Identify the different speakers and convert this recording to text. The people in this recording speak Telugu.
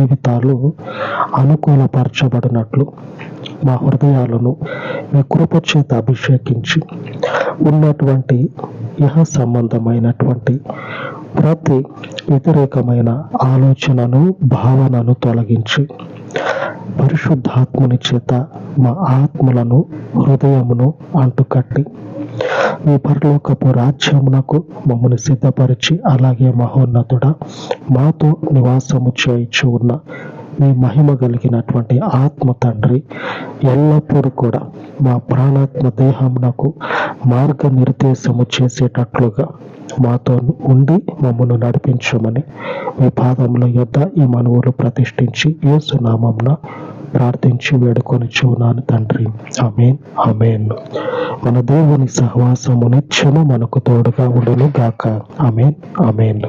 Speaker 1: జీవితాలు అనుకూలపరచబడినట్లు మా హృదయాలను మీ కృప చేత అభిషేకించి ఉన్నటువంటి ఇహ సంబంధమైనటువంటి ప్రతి వ్యతిరేకమైన ఆలోచనను భావనను తొలగించి పరిశుద్ధాత్మని చేత మా ఆత్మలను హృదయమును అంటుకట్టి మీ పరలోకపు రాజ్యమునకు మమ్మల్ని సిద్ధపరిచి అలాగే మహోన్నతుడ మాతో నివాసము చేయించు ఉన్న మీ మహిమ కలిగినటువంటి ఆత్మ తండ్రి ఎల్లప్పుడూ కూడా మా ప్రాణాత్మ దేహమునకు మార్గ నిర్దేశము చేసేటట్లుగా మాతో ఉండి మమ్మల్ని నడిపించమని మీ పాదముల యొద్ద ఈ మనవులు ప్రతిష్ఠించి ఏసునామంన ప్రార్థించి వేడుకొని చూనాను తండ్రి. అమేన్ అమేన్ మన దేవుని సహవాసము నిత్యము మనకు తోడుగా ఉండును గాక. అమేన్ అమేన్